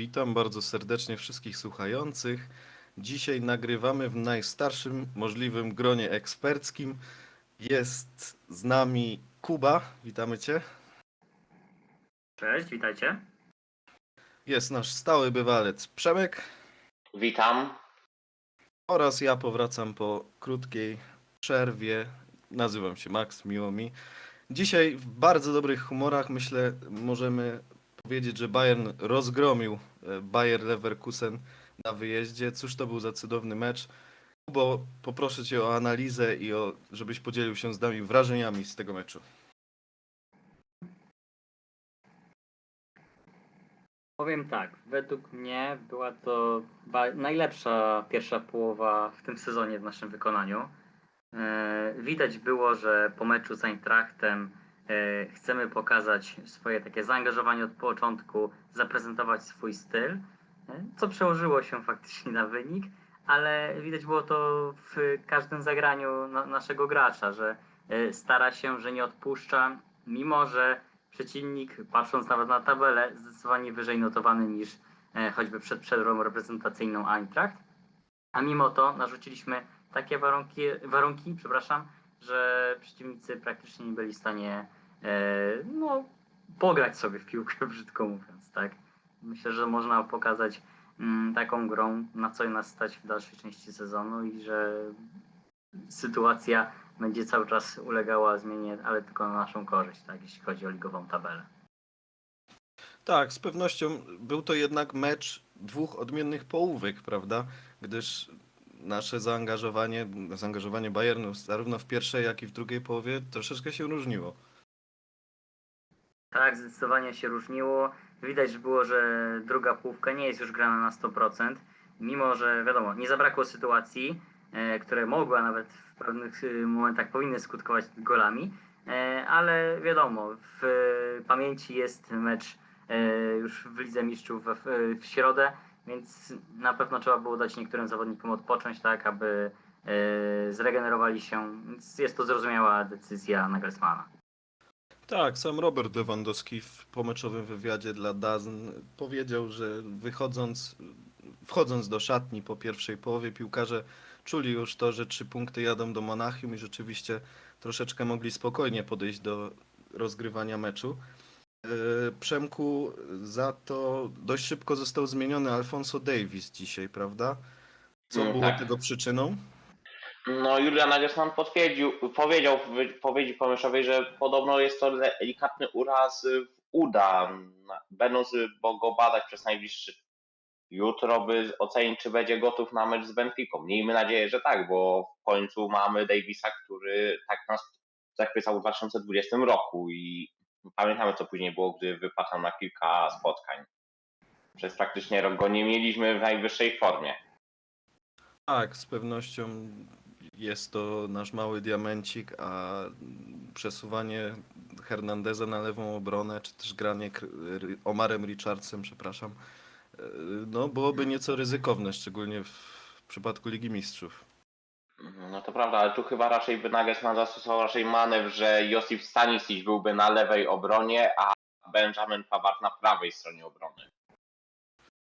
Witam bardzo serdecznie wszystkich słuchających. Dzisiaj nagrywamy w najstarszym możliwym gronie eksperckim. Jest z nami Kuba, witamy Cię. Cześć, witajcie. Jest nasz stały bywalec Przemek Witam. oraz ja powracam po krótkiej przerwie. Nazywam się Max, miło mi. Dzisiaj w bardzo dobrych humorach myślę możemy powiedzieć, że Bayern rozgromił e, Bayer Leverkusen na wyjeździe. Cóż to był za cudowny mecz. Kubo, poproszę Cię o analizę i o, żebyś podzielił się z nami wrażeniami z tego meczu. Powiem tak, według mnie była to najlepsza pierwsza połowa w tym sezonie w naszym wykonaniu. E, widać było, że po meczu z Eintrachtem chcemy pokazać swoje takie zaangażowanie od początku, zaprezentować swój styl, e, co przełożyło się faktycznie na wynik, ale widać było to w każdym zagraniu na, naszego gracza, że e, stara się, że nie odpuszcza, mimo że przeciwnik, patrząc nawet na tabelę, zdecydowanie wyżej notowany niż e, choćby przed przerwą reprezentacyjną Eintracht. A mimo to narzuciliśmy takie warunki, warunki przepraszam, że przeciwnicy praktycznie nie byli w stanie e, no, pograć sobie w piłkę, brzydko mówiąc. Tak? Myślę, że można pokazać mm, taką grą, na co nas stać w dalszej części sezonu i że sytuacja będzie cały czas ulegała zmianie, ale tylko na naszą korzyść, tak, jeśli chodzi o ligową tabelę. Tak, z pewnością był to jednak mecz dwóch odmiennych połówek, prawda? Gdyż nasze zaangażowanie, zaangażowanie Bayernu zarówno w pierwszej, jak i w drugiej połowie troszeczkę się różniło. Tak, zdecydowanie się różniło. Widać było, że druga połówka nie jest już grana na 100%, mimo że wiadomo, nie zabrakło sytuacji, e, które mogły, a nawet w pewnych e, momentach powinny skutkować golami, e, ale wiadomo, w e, pamięci jest mecz e, już w Lidze Mistrzów w, w środę, więc na pewno trzeba było dać niektórym zawodnikom odpocząć, tak, aby e, zregenerowali się. Więc jest to zrozumiała decyzja Nagelsmana. Tak, sam Robert Lewandowski w pomeczowym wywiadzie dla DAZN powiedział, że wychodząc, wchodząc do szatni po pierwszej połowie, piłkarze czuli już to, że trzy punkty jadą do Monachium i rzeczywiście troszeczkę mogli spokojnie podejść do rozgrywania meczu. Yy, Przemku, za to dość szybko został zmieniony Alfonso Davis dzisiaj, prawda? Co Mm, było tak. tego przyczyną? No, Julian Nagelsmann potwierdził, powiedział w wypowiedzi że podobno jest to delikatny uraz w uda. Będąc bo go badać przez najbliższy jutro, by ocenić, czy będzie gotów na mecz z Benficą. Miejmy nadzieję, że tak, bo w końcu mamy Davisa, który tak nas zachwycał w 2020 roku i pamiętamy, co później było, gdy wypadł na kilka spotkań. Przez praktycznie rok go nie mieliśmy w najwyższej formie. Tak, z pewnością jest to nasz mały diamencik, a przesuwanie Hernandeza na lewą obronę, czy też granie Omarem Richardsem, przepraszam, e, no byłoby nieco ryzykowne, szczególnie w przypadku Ligi Mistrzów. No to prawda, ale tu chyba raczej by Nagelsmann zastosował raczej manewr, że Josip Stanisic byłby na lewej obronie, a Benjamin Pavard na prawej stronie obrony.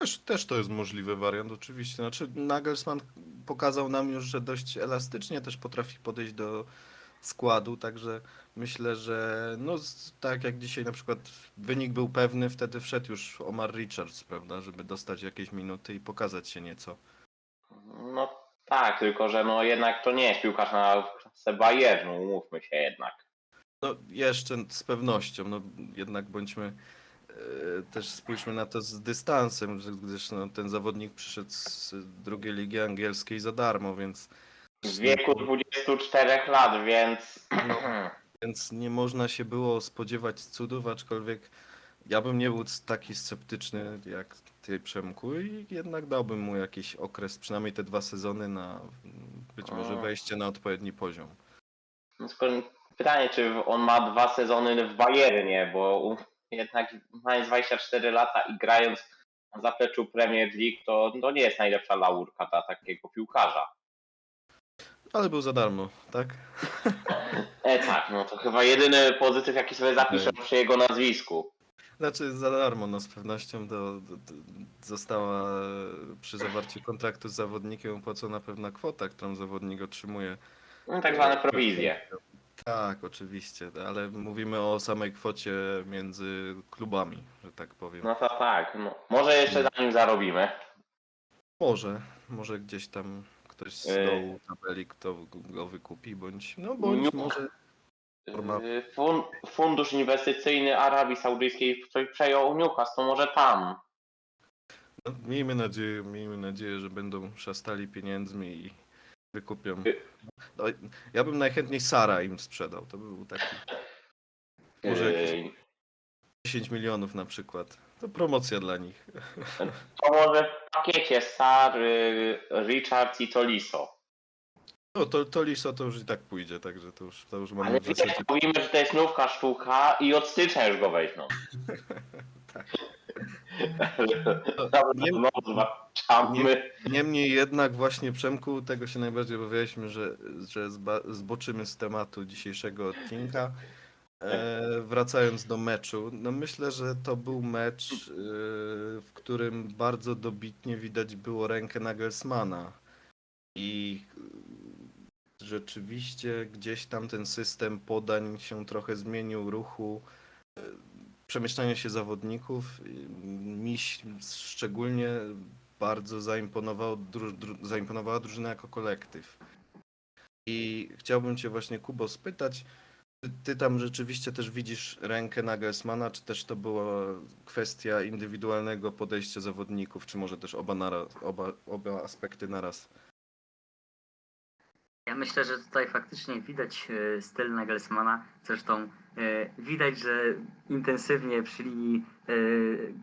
Też, też to jest możliwy wariant, oczywiście. Znaczy, Nagelsmann pokazał nam już, że dość elastycznie też potrafi podejść do składu, także myślę, że no z- tak jak dzisiaj na przykład wynik był pewny, wtedy wszedł już Omar Richards, prawda, żeby dostać jakieś minuty i pokazać się nieco. No tak, tylko że no jednak to nie jest piłkarz na Bayernu, umówmy się jednak. No jeszcze z pewnością, no jednak bądźmy też spójrzmy na to z dystansem, gdyż no, ten zawodnik przyszedł z drugiej ligi angielskiej za darmo, więc W wieku 24 lat, więc No. Więc nie można się było spodziewać cudów, aczkolwiek ja bym nie był taki sceptyczny jak ty, Przemku, i jednak dałbym mu jakiś okres, przynajmniej te dwa sezony na być może wejście na odpowiedni poziom. Pytanie, czy on ma dwa sezony w Bayernie, bo jednak mając 24 lata i grając na zapleczu Premier League, to, to nie jest najlepsza laurka dla takiego piłkarza. Ale był za darmo, tak? E tak, no to chyba jedyny pozytyw, jaki sobie zapiszę przy jego nazwisku. Znaczy za darmo, no z pewnością to, to, to została e, przy zawarciu kontraktu z zawodnikiem opłacona pewna kwota, którą zawodnik otrzymuje. No, tak zwane prowizje. Tak, oczywiście, ale mówimy o samej kwocie między klubami, że tak powiem. No to tak, no. może jeszcze zanim zarobimy. Może, może gdzieś tam ktoś z Yy. dołu tabeli kto go wykupi, bądź, no bądź No. może Forma- Yy, Fun, fundusz inwestycyjny Arabii Saudyjskiej coś przejął Newcastle, to może tam. No, miejmy nadzieję, miejmy nadzieję, że będą szastali pieniędzmi i wykupią. Y- No, ja bym najchętniej Sara im sprzedał. To by był taki Może jakieś- Yy, 10 milionów na przykład. To promocja dla nich. To może w pakiecie Sar, yy, Richards i Toliso. No to, to Liso to już i tak pójdzie, także to już, to już mamy Ale w zasadzie. mówimy, że to jest nówka sztuka i od stycznia już go weźmą. Nie- no. Niemniej jednak właśnie Przemku, tego się najbardziej obawialiśmy, że, że zba- zboczymy z tematu dzisiejszego odcinka. E, wracając do meczu, no myślę, że to był mecz, e, w którym bardzo dobitnie widać było rękę Nagelsmana. I rzeczywiście gdzieś tam ten system podań się trochę zmienił, ruchu, e, przemieszczania się zawodników. Mi szczególnie bardzo zaimponował, dru, dru, zaimponowała drużyna jako kolektyw. I chciałbym Cię właśnie, Kubo, spytać, ty, ty tam rzeczywiście też widzisz rękę Nagelsmana, czy też to była kwestia indywidualnego podejścia zawodników, czy może też oba, naraz, oba, oba aspekty naraz? Ja myślę, że tutaj faktycznie widać e, styl Nagelsmana. Zresztą widać, że intensywnie przy linii e,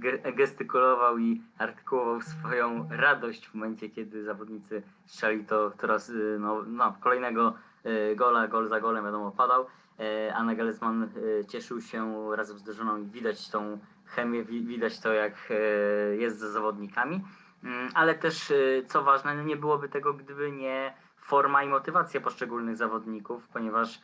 ge- gestykulował i artykułował swoją radość w momencie, kiedy zawodnicy strzeli to teraz e, no, no, kolejnego e, gola, gol za golem wiadomo padał, e, a Nagelsmann e, cieszył się razem z drużyną i widać tą chemię, wi- widać to jak e, jest ze zawodnikami. Mm, Ale też, e, co ważne, no nie byłoby tego, gdyby nie forma i motywacja poszczególnych zawodników, ponieważ e,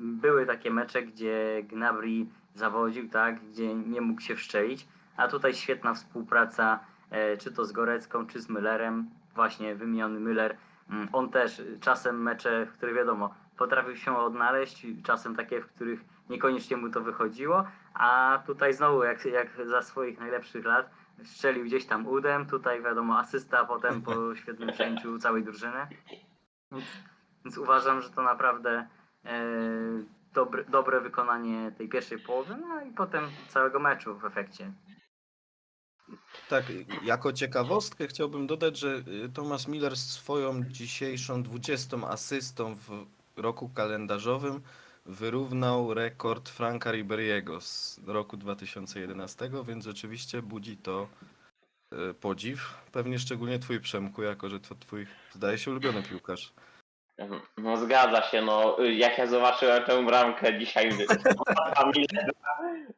były takie mecze, gdzie Gnabry zawodził, tak, gdzie nie mógł się wszczelić, a tutaj świetna współpraca, e, czy to z Gorecką, czy z Müllerem, właśnie wymieniony Müller. Mm, On też czasem mecze, w których wiadomo, potrafił się odnaleźć, czasem takie, w których niekoniecznie mu to wychodziło, a tutaj znowu, jak, jak za swoich najlepszych lat, strzelił gdzieś tam udem, tutaj wiadomo asysta, potem po świetnym przejęciu całej drużyny. Więc, więc uważam, że to naprawdę e, dobre, dobre wykonanie tej pierwszej połowy, no i potem całego meczu w efekcie. Tak, jako ciekawostkę chciałbym dodać, że y, Thomas Miller swoją dzisiejszą 20 asystą w roku kalendarzowym wyrównał rekord Franka Riberiego z roku 2011, więc rzeczywiście budzi to y, podziw. Pewnie szczególnie twój Przemku, jako że to twój, zdaje się, ulubiony piłkarz. No zgadza się, no jak ja zobaczyłem tę bramkę dzisiaj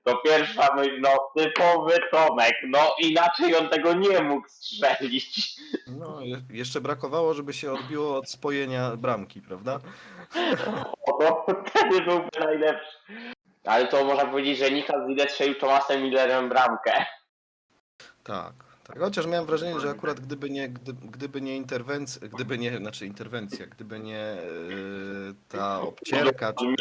to pierwsza myśl, no typowy Tomek, no inaczej on tego nie mógł strzelić. No, je, jeszcze brakowało, żeby się odbiło od spojenia bramki, prawda? O, wtedy byłby najlepszy. Ale to można powiedzieć, że Nika Zidek strzelił Tomasem Millerem bramkę. Tak, tak. Chociaż miałem wrażenie, że akurat gdyby nie, gdy, gdyby nie interwencja, gdyby nie, znaczy interwencja, gdyby nie yy, ta obcierka, czy,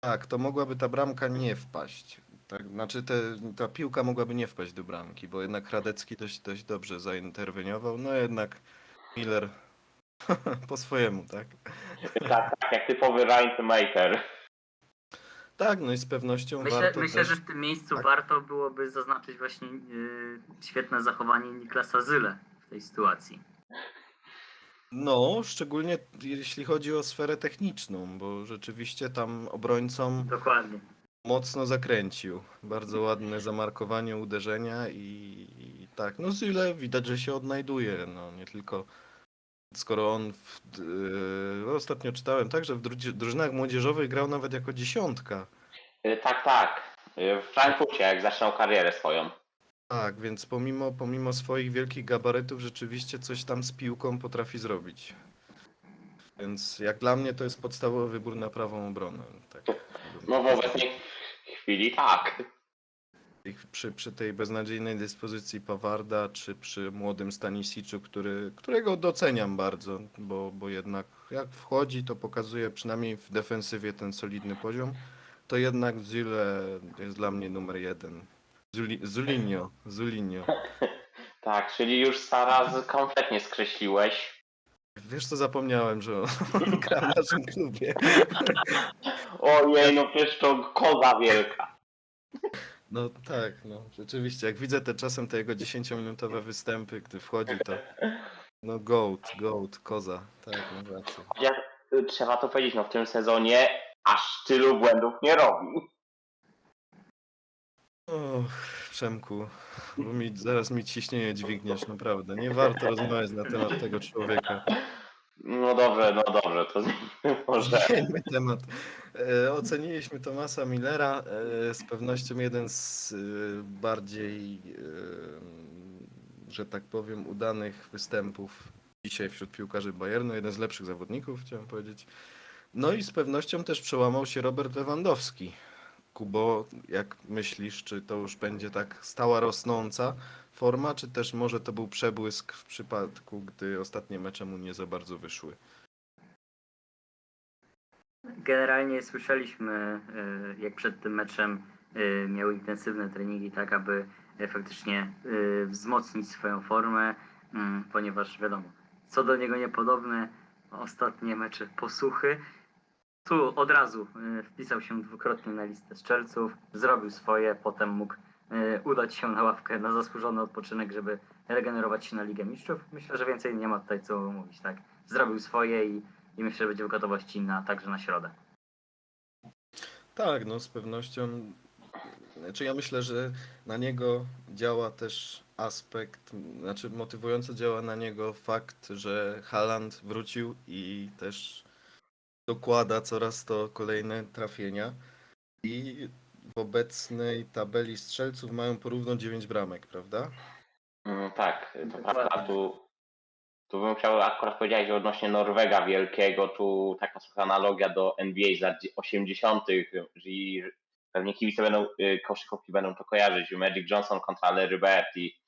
tak, to mogłaby ta bramka nie wpaść. Tak, znaczy te, ta piłka mogłaby nie wpaść do bramki, bo jednak Radecki dość, dość dobrze zainterweniował, no jednak Miller po swojemu, tak? Tak, tak, jak typowy Maker. Tak, no i z pewnością Myślę, warto myślę też... że w tym miejscu tak. warto byłoby zaznaczyć właśnie yy, świetne zachowanie Niklasa Zyle w tej sytuacji. No, szczególnie jeśli chodzi o sferę techniczną, bo rzeczywiście tam obrońcom Dokładnie. mocno zakręcił. Bardzo ładne zamarkowanie uderzenia i, i tak, no Zyle widać, że się odnajduje, no nie tylko skoro on w, yy, ostatnio czytałem tak, że w dru- drużynach młodzieżowych grał nawet jako dziesiątka. Y, Tak, tak. Y, W Frankfurcie, jak zaczynał karierę swoją. Tak, więc pomimo, pomimo swoich wielkich gabarytów rzeczywiście coś tam z piłką potrafi zrobić. Więc jak dla mnie to jest podstawowy wybór na prawą obronę. Tak. No w obecnej chwili tak. Ich- przy, przy tej beznadziejnej dyspozycji Pawarda, czy przy młodym Stanisiczu, który, którego doceniam bardzo, bo, bo jednak jak wchodzi, to pokazuje przynajmniej w defensywie ten solidny poziom, to jednak Zule jest dla mnie numer jeden. Zuli, Zulinio, Zulinio. Tak, czyli już Sara kompletnie skreśliłeś. Wiesz co, zapomniałem, że on gra w naszym klubie. Ojej, no przecież to koza wielka. No tak, no rzeczywiście, jak widzę te czasem te jego 10-minutowe występy, gdy wchodzi, to no goat, goat, koza, tak, no rację. Chociaż y, trzeba to powiedzieć, no w tym sezonie aż tylu błędów nie robi. Och, Przemku, bo mi, zaraz mi ciśnienie dźwigniesz, naprawdę. Nie warto rozmawiać na temat tego człowieka. No dobrze, no dobrze, to może. Zmieńmy temat. E, oceniliśmy Tomasa Millera. E, z pewnością jeden z e, bardziej, że tak powiem, udanych występów dzisiaj wśród piłkarzy Bayernu. Jeden z lepszych zawodników, chciałem powiedzieć. No i z pewnością też przełamał się Robert Lewandowski. Kubo, jak myślisz, czy to już będzie tak stała rosnąca forma, czy też może to był przebłysk w przypadku, gdy ostatnie mecze mu nie za bardzo wyszły? Generalnie słyszeliśmy, y, jak przed tym meczem y, miał intensywne treningi, tak aby y, faktycznie wzmocnić swoją formę, ponieważ wiadomo, co do niego niepodobne, ostatnie mecze posłuchy. Tu od razu wpisał się dwukrotnie na listę strzelców, zrobił swoje, potem mógł udać się na ławkę na zasłużony odpoczynek, żeby regenerować się na Ligę Mistrzów. Myślę, że więcej nie ma tutaj co mówić, tak? Zrobił swoje i i myślę, że będzie w gotowości na, także na środę. Tak, no z pewnością. Znaczy ja myślę, że na niego działa też aspekt, znaczy motywująco działa na niego fakt, że Haaland wrócił i też dokłada coraz to kolejne trafienia. I w obecnej tabeli strzelców mają porówno 9 bramek, prawda? Mm, tak, to prawda. Tu, tu bym chciał akurat powiedzieć że odnośnie Norwega Wielkiego, tu taka trochę analogia do NBA z lat 80., czyli pewnie kibice będą, y, koszykówki będą to kojarzyć. Magic Johnson kontra Larry Bird i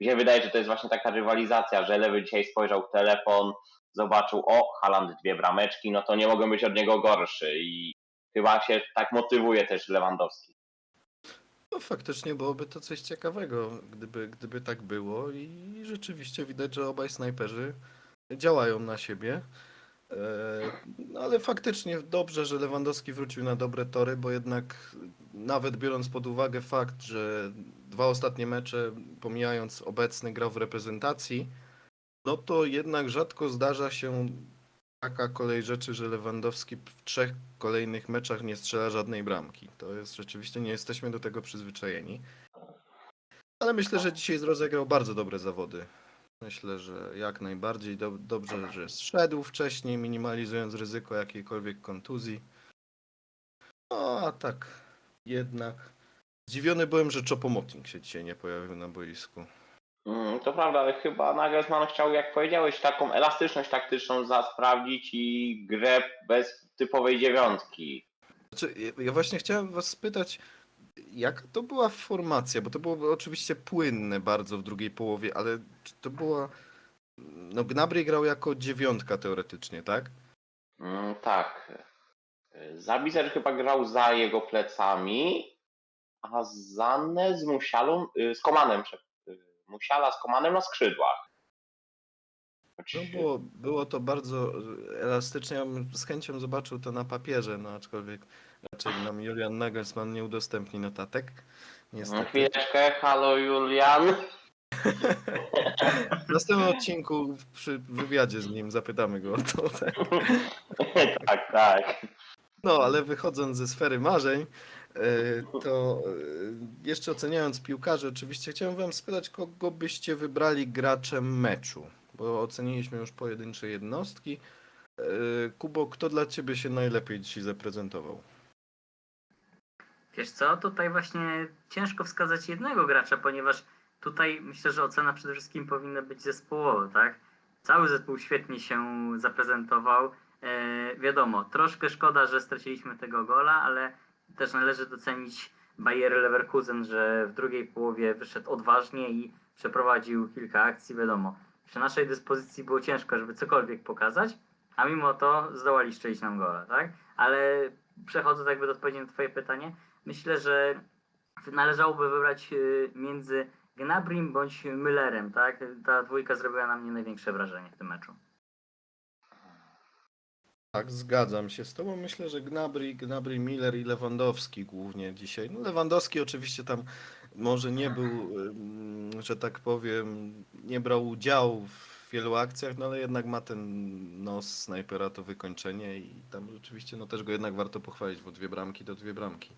mi się wydaje, że to jest właśnie taka rywalizacja, że Lewy dzisiaj spojrzał w telefon, zobaczył, o, Haaland dwie brameczki, no to nie mogą być od niego gorszy i chyba się tak motywuje też Lewandowski. No faktycznie byłoby to coś ciekawego, gdyby, gdyby tak było i rzeczywiście widać, że obaj snajperzy działają na siebie. E, No ale faktycznie dobrze, że Lewandowski wrócił na dobre tory, bo jednak nawet biorąc pod uwagę fakt, że dwa ostatnie mecze, pomijając obecny, grał w reprezentacji, no to jednak rzadko zdarza się taka kolej rzeczy, że Lewandowski w trzech kolejnych meczach nie strzela żadnej bramki. To jest rzeczywiście, nie jesteśmy do tego przyzwyczajeni. Ale myślę, że dzisiaj rozegrał bardzo dobre zawody. Myślę, że jak najbardziej do, dobrze, że zszedł wcześniej, minimalizując ryzyko jakiejkolwiek kontuzji. No a tak, jednak zdziwiony byłem, że Choupo-Moting się dzisiaj nie pojawił na boisku. Mm, To prawda, ale chyba Nagelsmann chciał, jak powiedziałeś, taką elastyczność taktyczną za sprawdzić i grę bez typowej dziewiątki. Znaczy, ja- właśnie chciałem was spytać, jak to była formacja, bo to było oczywiście płynne bardzo w drugiej połowie, ale czy to była... No Gnabry grał jako dziewiątka teoretycznie, tak? Mm, tak. Zabizer chyba grał za jego plecami, a Zanne z Musialą, y, z Komanem, prze- y, Musiala z Komanem na skrzydłach. No było, było to bardzo elastycznie, ja bym z chęcią zobaczył to na papierze, no aczkolwiek raczej nam Julian Nagelsmann nie udostępni notatek, No, niestety. Chwileczkę, halo Julian. W następnym odcinku przy wywiadzie z nim zapytamy go o to, tak? tak, tak. No, ale wychodząc ze sfery marzeń, to e, jeszcze oceniając piłkarzy, oczywiście chciałem wam spytać, kogo byście wybrali graczem meczu, bo oceniliśmy już pojedyncze jednostki. E, Kubo, kto dla ciebie się najlepiej dzisiaj zaprezentował? Wiesz co, tutaj właśnie ciężko wskazać jednego gracza, ponieważ tutaj myślę, że ocena przede wszystkim powinna być zespołowa, tak? Cały zespół świetnie się zaprezentował. E, wiadomo, troszkę szkoda, że straciliśmy tego gola, ale też należy docenić Bayer Leverkusen, że w drugiej połowie wyszedł odważnie i przeprowadził kilka akcji, wiadomo. Przy naszej dyspozycji było ciężko, żeby cokolwiek pokazać, a mimo to zdołali strzelić nam gola, tak? Ale przechodząc jakby do odpowiedzi na twoje pytanie, myślę, że należałoby wybrać y, między Gnabrim bądź Müllerem, tak? Ta dwójka zrobiła na mnie największe wrażenie w tym meczu. Tak, zgadzam się z tobą. Myślę, że Gnabry, Gnabry, Miller i Lewandowski głównie dzisiaj. No Lewandowski oczywiście tam może nie był, że tak powiem, nie brał udziału w wielu akcjach, no ale jednak ma ten nos snajpera, to wykończenie i tam rzeczywiście no też go jednak warto pochwalić, bo dwie bramki to dwie bramki.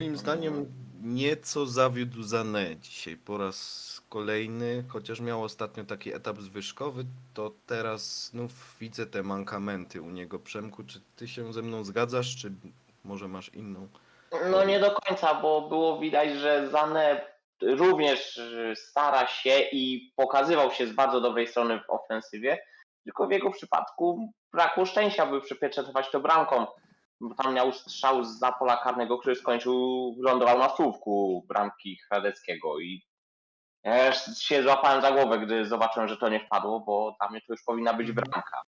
Moim zdaniem nieco zawiódł Zané dzisiaj po raz kolejny, chociaż miał ostatnio taki etap zwyżkowy, to teraz znów widzę te mankamenty u niego. Przemku, czy ty się ze mną zgadzasz, czy może masz inną? No nie do końca, bo było widać, że Zane również y, stara się i pokazywał się z bardzo dobrej strony w ofensywie, tylko w jego przypadku brakło szczęścia, by przypieczętować to bramką. Bo tam miał strzał z pola karnego, który skończył, lądował na słówku bramki Hradeckiego i ja się złapałem za głowę, gdy zobaczyłem, że to nie wpadło, bo dla mnie to już powinna być bramka.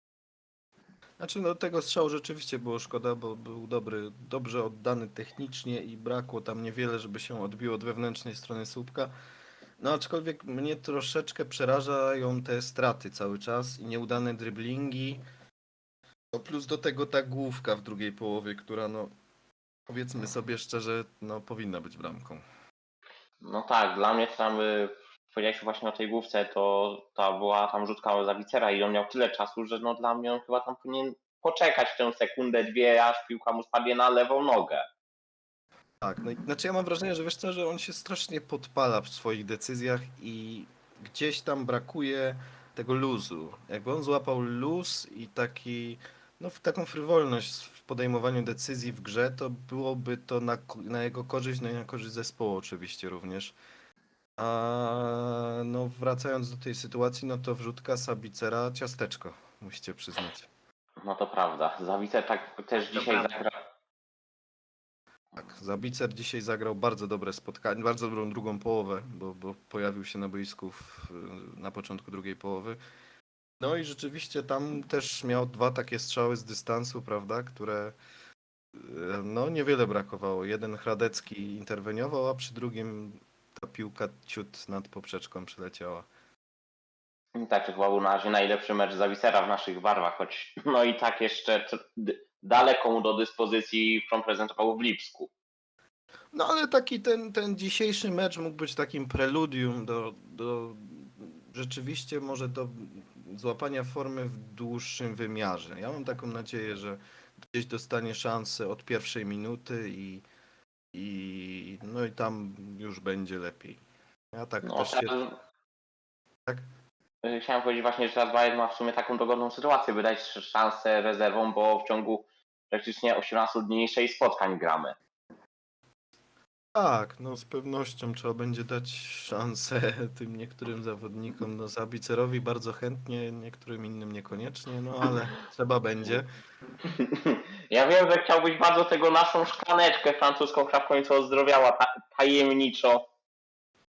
Znaczy, no tego strzału rzeczywiście było szkoda, bo był dobry, dobrze oddany technicznie i brakło tam niewiele, żeby się odbiło od wewnętrznej strony słupka. No aczkolwiek mnie troszeczkę przerażają te straty cały czas i nieudane driblingi. No plus do tego ta główka w drugiej połowie, która no powiedzmy sobie szczerze, no powinna być bramką. No tak, dla mnie tam y, powiedziałeś właśnie o tej główce, to ta była tam rzutka za wicera i on miał tyle czasu, że no dla mnie on chyba tam powinien poczekać tę sekundę, dwie, aż piłka mu spadnie na lewą nogę. Tak, no i znaczy ja mam wrażenie, że wiesz co, że on się strasznie podpala w swoich decyzjach i gdzieś tam brakuje tego luzu. Jakby on złapał luz i taki, no taką frywolność podejmowaniu decyzji w grze, to byłoby to na, na jego korzyść, no i na korzyść zespołu oczywiście również. A no wracając do tej sytuacji, no to wrzutka Sabicera ciasteczko, musicie przyznać. No to prawda. Zawicer tak też To dzisiaj prawda. zagrał. Tak, Zabicer dzisiaj zagrał bardzo dobre spotkanie, bardzo dobrą drugą połowę, bo, bo pojawił się na boisku w, na początku drugiej połowy. No i rzeczywiście tam też miał dwa takie strzały z dystansu, prawda, które e, no niewiele brakowało. Jeden Hradecki interweniował, a przy drugim ta piłka ciut nad poprzeczką przeleciała. Tak, to chyba był na razie najlepszy mecz Zawicera w naszych barwach, choć no i tak jeszcze daleko mu do dyspozycji, którą prezentował w Lipsku. No ale taki ten, ten dzisiejszy mecz mógł być takim preludium do, do rzeczywiście może do złapania formy w dłuższym wymiarze. Ja mam taką nadzieję, że gdzieś dostanie szansę od pierwszej minuty i, i no i tam już będzie lepiej. Ja tak No, też się... Tak? y, Chciałem powiedzieć właśnie, że Bayern ma w sumie taką dogodną sytuację, by dać szansę rezerwom, bo w ciągu praktycznie 18 dni 6 spotkań gramy. Tak, no z pewnością trzeba będzie dać szansę tym niektórym zawodnikom. No Zabicerowi bardzo chętnie, niektórym innym niekoniecznie, no ale trzeba będzie. Ja wiem, że chciałbyś bardzo tego naszą szklaneczkę francuską, która w końcu ozdrowiała ta, tajemniczo.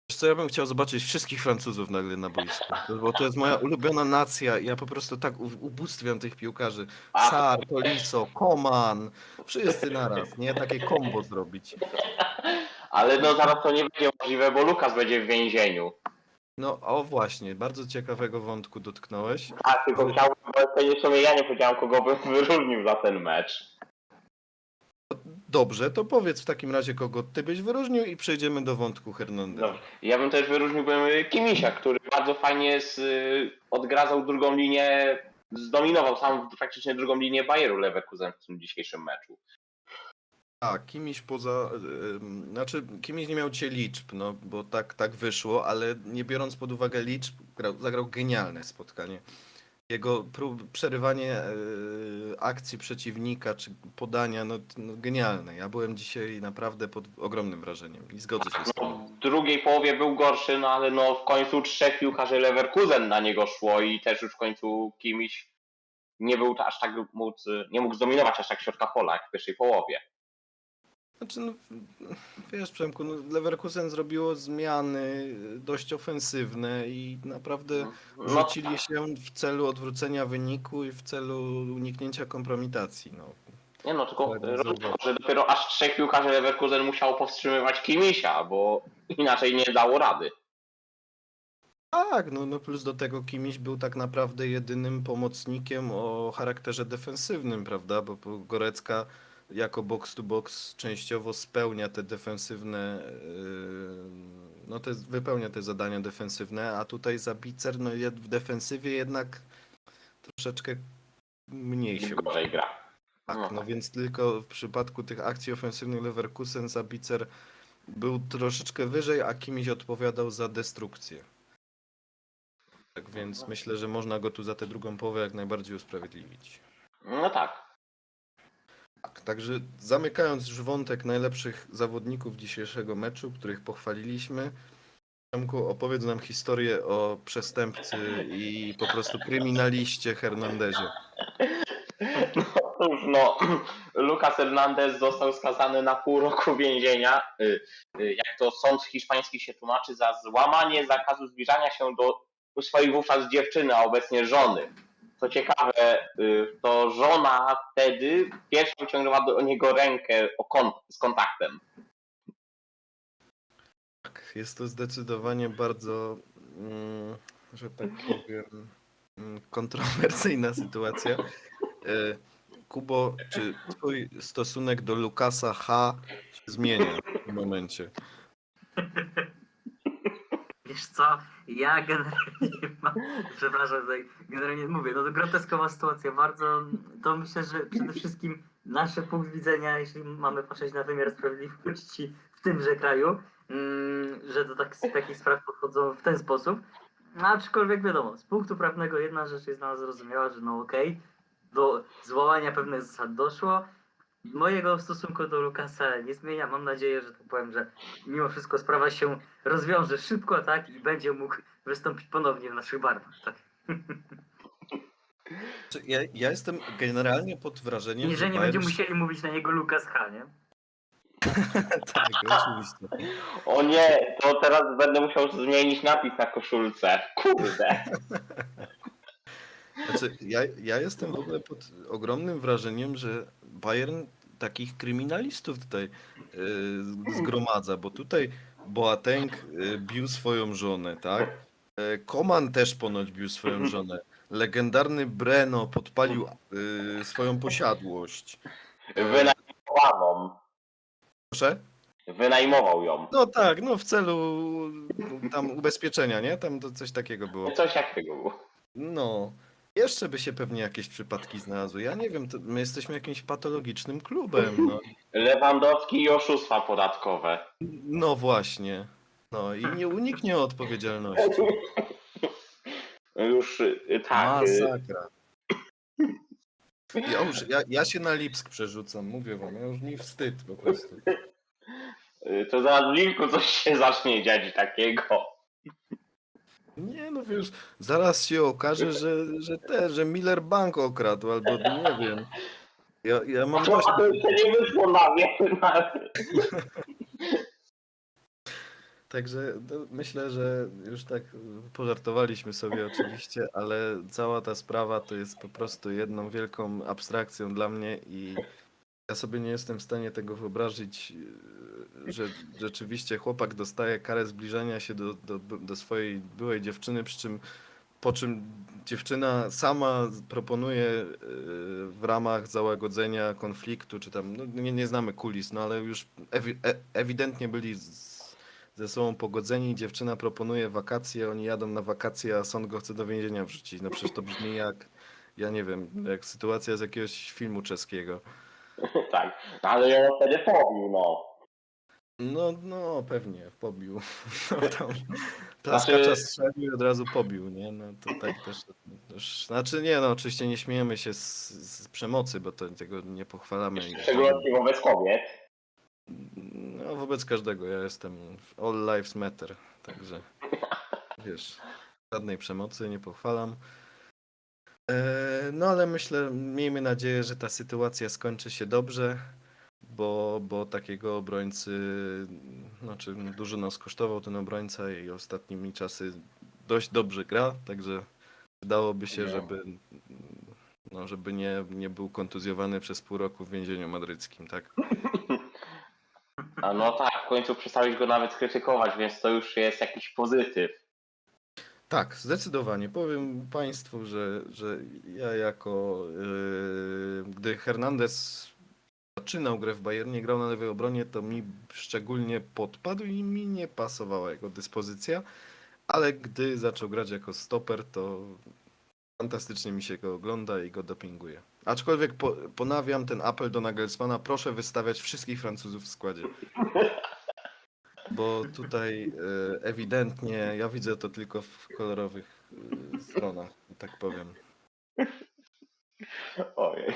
Wiesz co, ja bym chciał zobaczyć wszystkich Francuzów nagle na boisku, to- bo to jest moja ulubiona nacja ja po prostu tak u- ubóstwiam tych piłkarzy. Sar, Tolisso, Koman, wszyscy naraz, nie? Takie kombo zrobić. Ale no zaraz to nie będzie możliwe, bo Lukas będzie w więzieniu. No o właśnie, bardzo ciekawego wątku dotknąłeś. Tak, tylko chciałbym, to w sumie ja nie powiedziałem, kogo bym wyróżnił za ten mecz. Dobrze, to powiedz w takim razie, kogo ty byś wyróżnił i przejdziemy do wątku Hernandeza. No, ja bym też wyróżniłbym Kimisia, który bardzo fajnie z, odgradzał drugą linię, zdominował sam praktycznie drugą linię Bayeru Leverkusen w tym dzisiejszym meczu. Tak, Kimiś poza. ym, znaczy, Kimiś nie miał dzisiaj liczb, no bo tak, tak wyszło, ale nie biorąc pod uwagę liczb, grał, zagrał genialne spotkanie. Jego prób, przerywanie y, akcji przeciwnika czy podania, no, no genialne. Ja byłem dzisiaj naprawdę pod ogromnym wrażeniem i zgodzę się z No, tym. w drugiej połowie był gorszy, no ale no w końcu trzech piłkarzy Leverkusen na niego szło i też już w końcu Kimiś nie był aż tak móc, nie mógł zdominować aż tak środka pola jak w pierwszej połowie. Znaczy, no, wiesz Przemku, no Leverkusen zrobiło zmiany dość ofensywne i naprawdę No, rzucili się w celu odwrócenia wyniku i w celu uniknięcia kompromitacji. No. nie no, tylko Tak, rozumiem, zobacz. że dopiero aż trzech piłkarzy Leverkusen musiało powstrzymywać Kimisia, bo inaczej nie dało rady. Tak, no, no plus do tego Kimiś był tak naprawdę jedynym pomocnikiem o charakterze defensywnym, prawda? Bo, bo Gorecka jako box to box częściowo spełnia te defensywne, yy, no te, wypełnia te zadania defensywne, a tutaj Zabicer no w defensywie jednak troszeczkę mniej się Gorzej gra. tak, No. no więc tylko w przypadku tych akcji ofensywnych Leverkusen Zabicer był troszeczkę wyżej, a Kimiś odpowiadał za destrukcję. Tak więc myślę, że można go tu za tę drugą połowę jak najbardziej usprawiedliwić. No tak. Tak, także zamykając już wątek najlepszych zawodników dzisiejszego meczu, których pochwaliliśmy, Przemku, opowiedz nam historię o przestępcy i po prostu kryminaliście Hernandezie. Cóż, no, Lucas Hernandez został skazany na pół roku więzienia. y, y, Jak to sąd hiszpański się tłumaczy, za złamanie zakazu zbliżania się do swojej wówczas dziewczyny, a obecnie żony. Co ciekawe, y, to żona wtedy pierwsza wyciągnęła do niego rękę kont- z kontaktem. Tak, jest to zdecydowanie bardzo, mm, że tak powiem, mm, kontrowersyjna sytuacja. E, Kubo, czy twój stosunek do Lukasa H się zmienia w tym momencie? Wiesz co, ja generalnie przepraszam, tutaj generalnie mówię, no to groteskowa sytuacja, bardzo, to myślę, że przede wszystkim nasz punkt widzenia, jeśli mamy patrzeć na wymiar sprawiedliwości w tymże kraju, mm, że do tak, takich spraw podchodzą w ten sposób, no, aczkolwiek wiadomo, z punktu prawnego jedna rzecz jest dla nas zrozumiała, że no okej, do złamania pewnych zasad doszło, mojego stosunku do Lukasa nie zmienia. Mam nadzieję, że tak powiem, że mimo wszystko sprawa się rozwiąże szybko, tak? I będzie mógł wystąpić ponownie w naszych barwach, tak? Ja, ja jestem generalnie pod wrażeniem, I że nie Bayern- będziemy musieli mówić na niego Lukas H, nie? Tak, oczywiście. O nie, to teraz będę musiał zmienić napis na koszulce. Kurde. Znaczy, ja, ja jestem w ogóle pod ogromnym wrażeniem, że Bayern takich kryminalistów tutaj y, zgromadza, bo tutaj Boateng y, bił swoją żonę, tak? Y, Koman też ponoć bił swoją żonę. Legendarny Breno podpalił y, swoją posiadłość. Wynajmowaną. Proszę? Wynajmował ją. No tak, no w celu tam ubezpieczenia, nie? Tam to coś takiego było. Coś takiego było. No, jeszcze by się pewnie jakieś przypadki znalazły. Ja nie wiem, to my jesteśmy jakimś patologicznym klubem. No, Lewandowski i oszustwa podatkowe. no właśnie. No i nie uniknie odpowiedzialności. Już y, tak. y, Masakra. Ja, już, ja, ja się na Lipsk przerzucam, mówię wam, ja już mi wstyd po prostu. y, To zaraz w Linku coś się zacznie dziać takiego. Nie no wiesz, zaraz się okaże, że, że te, że Miller Bank okradł, albo nie wiem. Ja, ja mam to jeszcze nie wyszło na wiele. Także no, myślę, że już tak pożartowaliśmy sobie oczywiście, ale cała ta sprawa to jest po prostu jedną wielką abstrakcją dla mnie i ja sobie nie jestem w stanie tego wyobrazić, yy, że rzeczywiście chłopak dostaje karę zbliżania się do, do, do swojej byłej dziewczyny, przy czym po czym dziewczyna sama proponuje yy, w ramach załagodzenia konfliktu, czy tam, no nie, nie znamy kulis, no ale już ewi- e- ewidentnie byli z, ze sobą pogodzeni, dziewczyna proponuje wakacje, oni jadą na wakacje, a sąd go chce do więzienia wrzucić. No przecież to brzmi jak, ja nie wiem, jak sytuacja z jakiegoś filmu czeskiego. Tak. No, ale ją wtedy pobił, no. No, no, pewnie, pobił. No, tam, Znaczy- Taskacza strzelił i od razu pobił, nie? No to tak też, też... Znaczy nie, no oczywiście nie śmiejemy się z, z przemocy, bo to, tego nie pochwalamy. W szczególności wobec kobiet. No, wobec każdego. Ja jestem w All Lives Matter, także wiesz, żadnej przemocy nie pochwalam. E, No ale myślę, miejmy nadzieję, że ta sytuacja skończy się dobrze, bo, bo takiego obrońcy, znaczy dużo nas kosztował ten obrońca i ostatnimi czasy dość dobrze gra, także wydałoby się, żeby, no, żeby nie, nie był kontuzjowany przez pół roku w więzieniu madryckim, tak? A no tak, w końcu przestałeś go nawet krytykować, więc to już jest jakiś pozytyw. Tak, zdecydowanie. Powiem Państwu, że, że ja jako. Yy, gdy Hernandez zaczynał grę w Bayernie, grał na lewej obronie, to mi szczególnie podpadł i mi nie pasowała jego dyspozycja, ale gdy zaczął grać jako stoper, to fantastycznie mi się go ogląda i go dopinguje. Aczkolwiek po, ponawiam ten apel do Nagelsmana, proszę wystawiać wszystkich Francuzów w składzie. Bo tutaj e, ewidentnie ja widzę to tylko w kolorowych e, stronach, tak powiem. Ojej.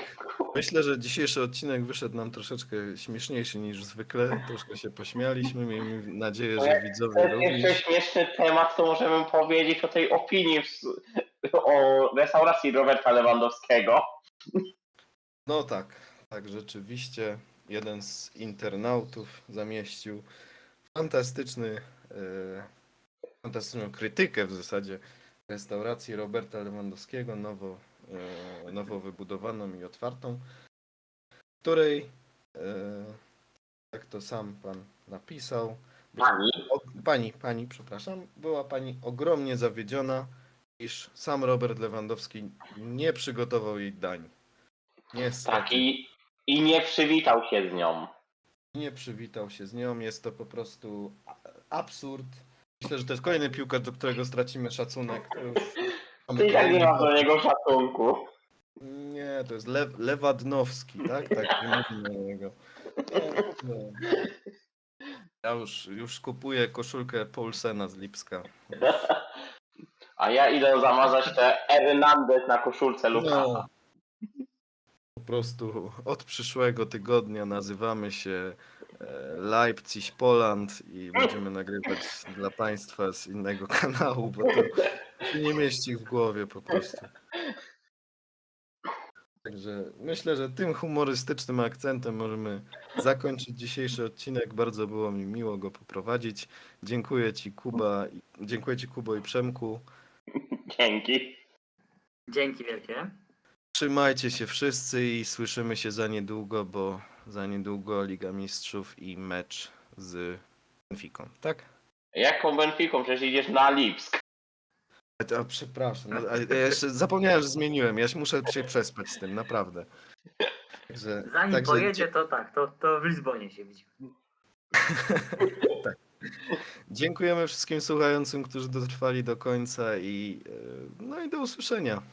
Myślę, że dzisiejszy odcinek wyszedł nam troszeczkę śmieszniejszy niż zwykle. Troszkę się pośmialiśmy. Miejmy nadzieję, że widzowie To jest jeszcze również. śmieszny temat, to możemy powiedzieć o tej opinii w, o restauracji Roberta Lewandowskiego. No tak, tak, rzeczywiście. Jeden z internautów zamieścił fantastyczny, e, fantastyczną krytykę w zasadzie restauracji Roberta Lewandowskiego, nowo, e, nowo wybudowaną i otwartą, w której, e, jak to sam pan napisał, Pani? o, pani, pani, przepraszam, była pani ogromnie zawiedziona, iż sam Robert Lewandowski nie przygotował jej dań. Niestety. Tak, i, i nie przywitał się z nią. Nie przywitał się z nią. Jest to po prostu absurd. Myślę, że to jest kolejny piłkarz, do którego stracimy szacunek. To już mamy Ty tak nie masz do niego szacunku. Nie, to jest Lew, Lewadnowski, tak? Tak, nie mówimy na niego. Nie, nie. Ja już, już kupuję koszulkę Paulsena z Lipska. A ja idę zamazać te Hernandez na koszulce Lukasa. No. Po prostu od przyszłego tygodnia nazywamy się e, Leipzig Poland i będziemy nagrywać dla Państwa z innego kanału, bo to się nie mieści w głowie po prostu. Także myślę, że tym humorystycznym akcentem możemy zakończyć dzisiejszy odcinek. Bardzo było mi miło go poprowadzić. Dziękuję Ci Kuba, dziękuję Ci Kubo i Przemku. Dzięki. Dzięki wielkie. Trzymajcie się wszyscy i słyszymy się za niedługo, bo za niedługo Liga Mistrzów i mecz z Benficą, tak? Jaką Benfiką? Przecież idziesz na Lipsk. A, przepraszam, no, a ja jeszcze zapomniałem, że zmieniłem. Ja się muszę się przespać z tym, naprawdę. Także, Zanim także pojedzie, to tak, to, to w Lizbonie się widzimy. Dziękujemy wszystkim słuchającym, którzy dotrwali do końca i e, no i do usłyszenia.